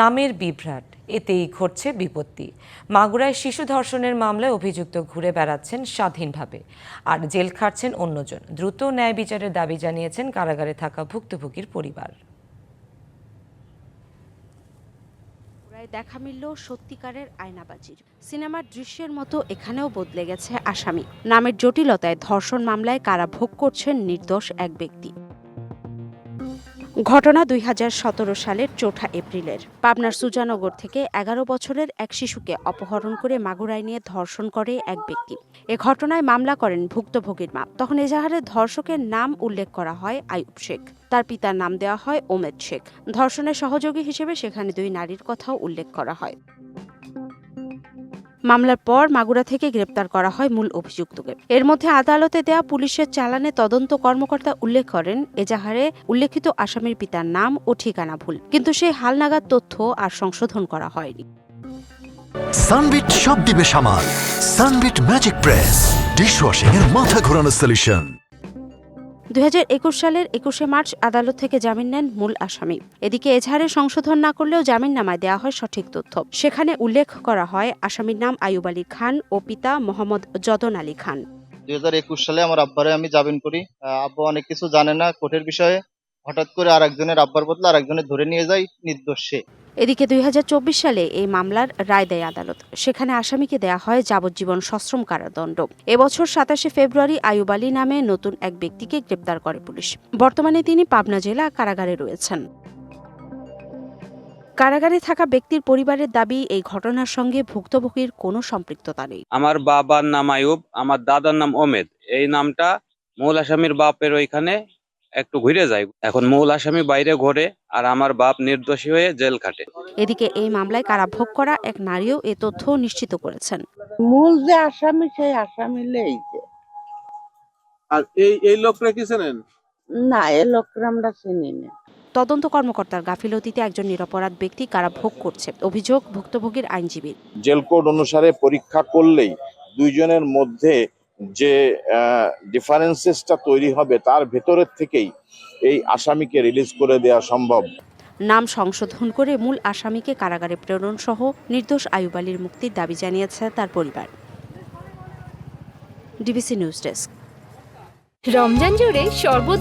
নামের বিভ্রাট, এতেই ঘটছে বিপত্তি। মাগুরায় শিশু ধর্ষণের মামলায় অভিযুক্ত ঘুরে বেড়াচ্ছেন স্বাধীনভাবে। আর জেল খাটছেন অন্যজন। দ্রুত ন্যায় বিচারের দাবি জানিয়েছেন কারাগারে থাকা ভুক্তভোগীর পরিবার। দেখা মিলল সত্যিকারের আয়নাবাজির। সিনেমার দৃশ্যের মতো এখানেও বদলে গেছে আসামি। নামের জটিলতায় ধর্ষণ মামলায় কারা ভোগ করছেন নির্দোষ এক ব্যক্তি। ঘটনা দুই হাজার সতেরো সালের চৌঠা এপ্রিলের। পাবনার সুজানগর থেকে এগারো বছরের এক শিশুকে অপহরণ করে মাগুরায় নিয়ে ধর্ষণ করে এক ব্যক্তি। এ ঘটনায় মামলা করেন ভুক্তভোগীর মা। তখন এজাহারে ধর্ষকের নাম উল্লেখ করা হয় আইয়ুব শেখ। তার পিতার নাম দেওয়া হয় ওমেদ শেখ। ধর্ষণের সহযোগী হিসেবে সেখানে দুই নারীর কথাও উল্লেখ করা হয়। মামলার পর মাগুরা থেকে গ্রেপ্তার করা হয় মূল অভিযুক্তকে। এর মধ্যে আদালতে দেয়া পুলিশের চালানে তদন্ত কর্মকর্তা উল্লেখ করেন, এজাহারে উল্লেখিত আসামির পিতার নাম ও ঠিকানা ভুল, কিন্তু সেই হালনাগাদ তথ্য আর সংশোধন করা হয়নি। সানবিট সব দিবে সামাল। সানবিট ম্যাজিক প্রেস ডিশওয়াশিং এর মাথা ঘোরানো সলিউশন দু হাজার একুশ সালের একুশে মার্চ আদালত থেকে জামিন নেন মূল আসামি। এদিকে এজাহারে সংশোধন না করলেও জামিন নামায় দেওয়া হয় সঠিক তথ্য। সেখানে উল্লেখ করা হয়, আসামির নাম আয়ুব আলী খান ও পিতা মোহাম্মদ যদন আলী খান। দুই হাজার একুশ সালে আমার আব্বারে আমি জামিন করি। আব্বা অনেক কিছু জানে না কোর্টের বিষয়ে হঠাৎ করে আর একজনের আব্বার বদলে আর একজনের ধরে নিয়ে যায় নির্দোষ। এদিকে দুই হাজার চব্বিশ সালে এই মামলার রায় দেয় আদালত। সেখানে আসামিকে দেয়া হয় যাবজ্জীবন সশ্রম কারাদণ্ড। এবছর সাতাশে ফেব্রুয়ারি আয়ুব আলী নামে নতুন এক ব্যক্তিকে গ্রেপ্তার করে পুলিশ। বর্তমানে তিনি পাবনা জেলা কারাগারে রয়েছেন। কারাগারে থাকা ব্যক্তির পরিবারের দাবি, এই ঘটনার সঙ্গে ভুক্তভোগীর কোনো সম্পৃক্ততা নেই। আমার বাবার নাম আয়ুব আমার দাদার নাম ওমেদ। এই নামটা মূল আসামির বাপের ওইখানে একটু ঘুরে যায় এখন মূল আসামি বাইরে ঘোরে আর আমার বাপ নির্দোষী হয়ে জেল খাটে। এদিকে এই মামলায় কারাভোগ করা এক নারীও এ তথ্য নিশ্চিত করেছেন। মূল যে আসামি সেই আসামি লেইছে আর এই এই লোকরা কি চেনেন? না এ লোকরা আমরা চিনি না। তদন্ত কর্মকর্তার গাফিলতিতে একজন নিরপরাধ ব্যক্তি কারাভোগ করছে অভিযোগ ভুক্তভোগীর আইনজীবীর জেল কোড অনুসারে পরীক্ষা করলেই দুইজনের মধ্যে যে ডিফারেন্সেসটা তৈরি হবে তার ভেতরের থেকেই এই আসামিকে রিলিজ করে দেওয়া সম্ভব। নাম সংশোধন করে মূল আসামিকে কারাগারে প্রেরণ সহ নির্দোষ আয়ুব আলীর মুক্তির দাবি জানিয়েছে তার পরিবার। ডিবিসি নিউজ ডেস্ক রমজান জুড়ে সর্বোচ্চ